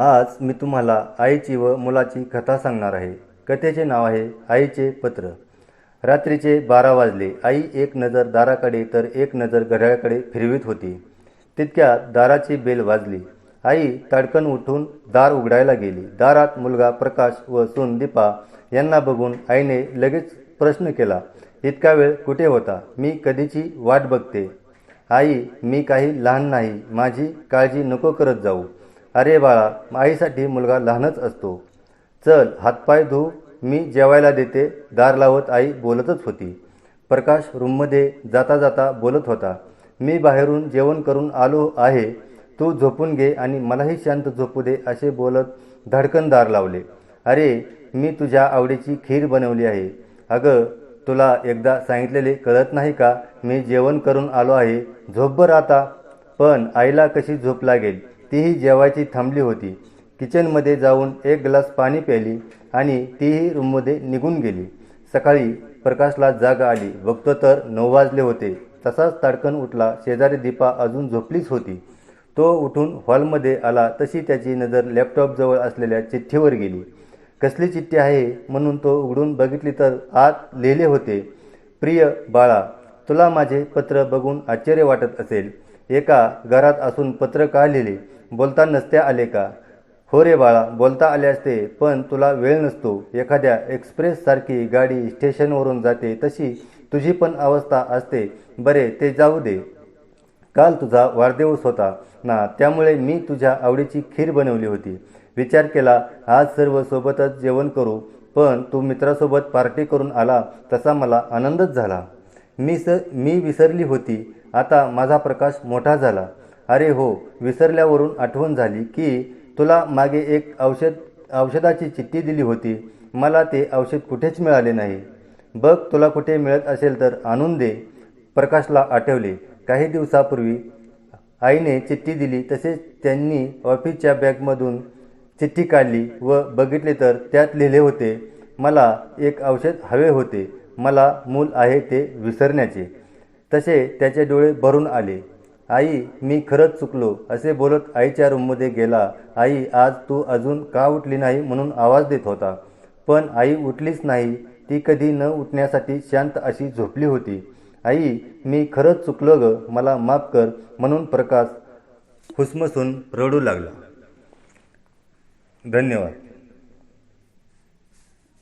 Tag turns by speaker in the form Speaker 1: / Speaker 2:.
Speaker 1: आज मी तुम्हाला आईची व मुलाची कथा सांगणार आहे. कथेचे नाव आहे आईचे पत्र. रात्रीचे बारा वाजले. आई एक नजर दाराकडे तर एक नजर घड्याळाकडे फिरवीत होती. तितक्यात दाराची बेल वाजली. आई ताडकन उठून दार उघडायला गेली. दारात मुलगा प्रकाश व सून दीपा यांना बघून आईने लगेच प्रश्न केला इतका वेळ कुठे होता? मी कधीची वाट बघते? आई मी काही लहान नाही. माझी काळजी नको करत जाऊ. अरे बाळा आईसाठी मुलगा लहानच असतो. चल हातपाय धू मी जेवायला देते दार लावत आई बोलतच होती. प्रकाश रूममध्ये जाता जाता बोलत होता मी बाहेरून जेवण करून आलो आहे तू झोपून घे आणि मलाही शांत झोपू दे असे बोलत धडकन दार लावले. अरे मी तुझ्या आवडीची खीर बनवली आहे. अगं तुला एकदा सांगितलेले कळत नाही का? मी जेवण करून आलो आहे. झोप बरं आता. पण आईला कशी झोप लागेल? तीही जेवायची थांबली होती. किचनमध्ये जाऊन एक ग्लास पाणी प्यायली आणि तीही रूममध्ये निघून गेली. सकाळी प्रकाशला जाग आली. बघतो तर नऊ वाजले होते. तसाच ताडकन उठला. शेजारी दीपा अजून झोपलीच होती. तो उठून हॉलमध्ये आला. तशी त्याची नजर लॅपटॉपजवळ असलेल्या चिठ्ठीवर गेली. कसली चिठ्ठी आहे म्हणून तो उघडून बघितली तर आत लिहिले होते प्रिय बाळा तुला माझे पत्र बघून आश्चर्य वाटत असेल. एका घरात असून पत्र का लिहिले? बोलता नसते आले का? हो रे बाळा बोलता आले असते पण तुला वेळ नसतो. एखाद्या एक्सप्रेससारखी गाडी स्टेशनवरून जाते तशी तुझी पण अवस्था असते. बरे ते जाऊ दे. काल तुझा वाढदिवस होता. ना त्यामुळे मी तुझ्या आवडीची खीर बनवली होती. विचार केला आज सर्व सोबतच जेवण करू. पण तू मित्रासोबत पार्टी करून आला तसा मला आनंदच झाला. मी स मी विसरली होती. आता माझा प्रकाश मोठा झाला. अरे हो विसरल्यावरून आठवण झाली की तुला मागे एक औषध औषधाची चिठ्ठी दिली होती. मला ते औषध कुठेच मिळाले नाही. बघ तुला कुठे मिळत असेल तर आणून दे. प्रकाशला आठवले. काही दिवसापूर्वी आईने चिठ्ठी दिली तसेच त्यांनी ऑफिसच्या बॅगमधून चिठ्ठी काढली व बघितले तर त्यात लिहिले होते मला एक औषध हवे होते. मला मूल आहे ते विसरण्याचे. तसे त्याचे डोळे भरून आले. आई मी खरंच चुकलो. असे बोलत आईच्या रूममध्ये गेला. आई आज तू अजून का उठली नाही म्हणून आवाज देत होता. पण आई उठलीच नाही. ती कधी न उठण्यासाठी शांत अशी झोपली होती. आई मी खरंच चुकलो ग. मला माफ कर म्हणून प्रकाश हुसमसून रडू लागला. धन्यवाद.